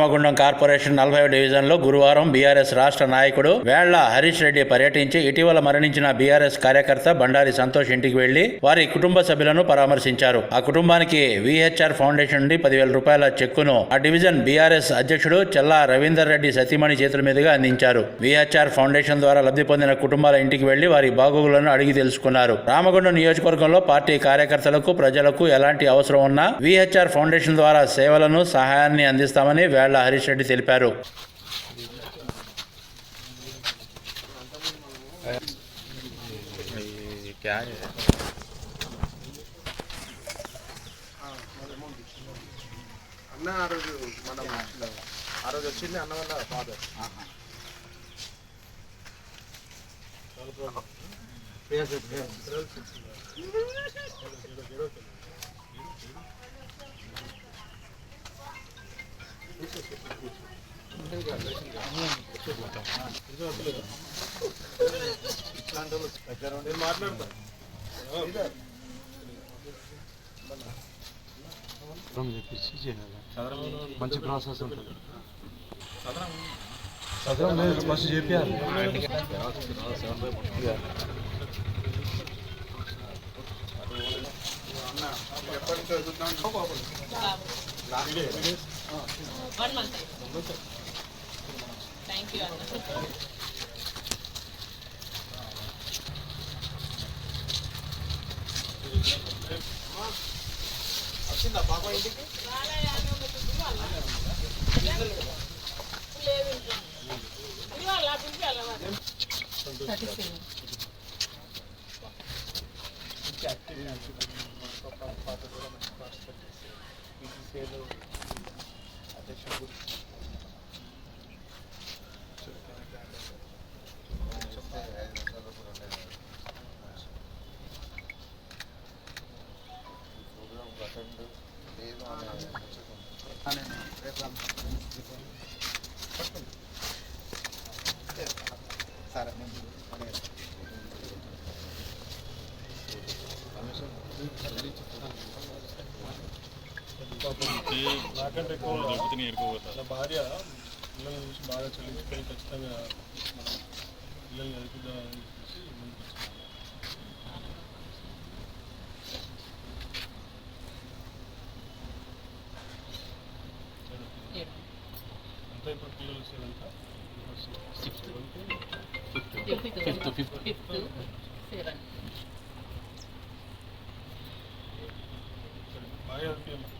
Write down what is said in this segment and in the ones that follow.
Ramagundam corporation నలభై డివిజన్లో గురువారం బీఆర్ఎస్ రాష్ట్ర నాయకుడు వేళ్ళ హరీష్ రెడ్డి పర్యటించి ఇటీవల మరణించిన బీఆర్ఎస్ కార్యకర్త బండారి సంతోష్ ఇంటికి వెళ్ళి వారి కుటుంబ సభ్యులను పరామర్శించారు. ఆ కుటుంబానికి విహెచ్ఆర్ ఫౌండేషన్ నుండి పదివేల రూపాయల చెక్కును ఆ డివిజన్ బీఆర్ఎస్ అధ్యక్షుడు చెల్లా రవీందర్ రెడ్డి సతీమణి చేతుల మీదుగా అందించారు. విహెచ్ఆర్ ఫౌండేషన్ ద్వారా లబ్ధి పొందిన కుటుంబాల ఇంటికి వెళ్ళి వారి బాగోగులను అడిగి తెలుసుకున్నారు. రామగుండం నియోజకవర్గంలో పార్టీ కార్యకర్తలకు ప్రజలకు ఎలాంటి అవసరం ఉన్నా విహెచ్ఆర్ ఫౌండేషన్ ద్వారా సేవలను సహాయాన్ని అందిస్తామని వేళ్ళ హరీష్ రెడ్డి తెలిపారు. అన్న ఆ రోజు మనం ఆ రోజు వచ్చింది అన్న వల్ల ఫాదర్ మాట్లాడతా చదరం చెప్పించి చేయాలి మంచి ప్రాసెస్ ఉంటుంది. చదరం లేదు ఫస్ట్ చెప్పాలి ఎప్పటి చూద్దాం వన్ మంత్ థ్యాంక్ యూ అన్న వచ్చిందా పాప ఇంటికి 再全部。నాకంటే ఎక్కువ నా భార్య పిల్లల్ని చూసి బాగా చెల్లించుకొని ఖచ్చితంగా మన పిల్లల్ని చదివిద్దామని చెప్పేసి ముందుకు వచ్చినాను. అంతా ఇప్పుడు పిల్లలు seventh sixth fifth fifth fifth seven బాగా చదివించాను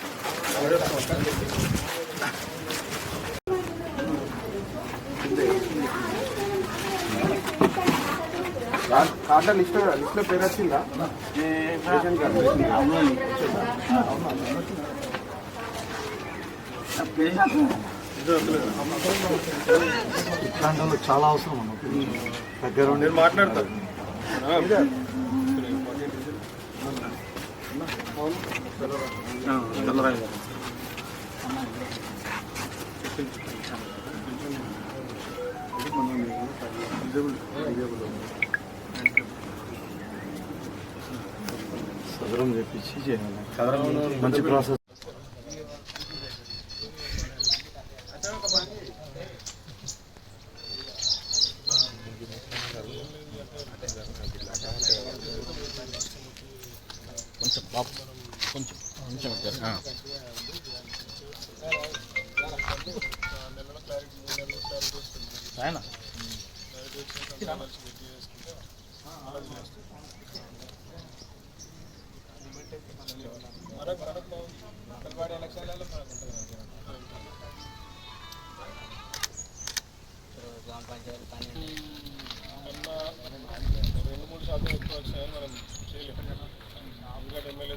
కార్డు లిస్ట్ లిస్ట్లో పేరు వచ్చిందా? Ration card. ఇట్లాంటి వాళ్ళు చాలా అవసరం అన్న దగ్గర ఉండి నేను మాట్లాడతాను చదరం చెప్పించి చేయాలి. మంచి ప్రాసెస్. చేస్తాం. మనకు మనకు బాగుంది అక్కలపాడి ఎలక్షన్లలో మనకు ఉంటుంది కన్నా రెండు మూడు శాతం ఎక్కువ వచ్చినాయని మనం చేయలేము ఎందుకంటే ఎమ్మెల్యే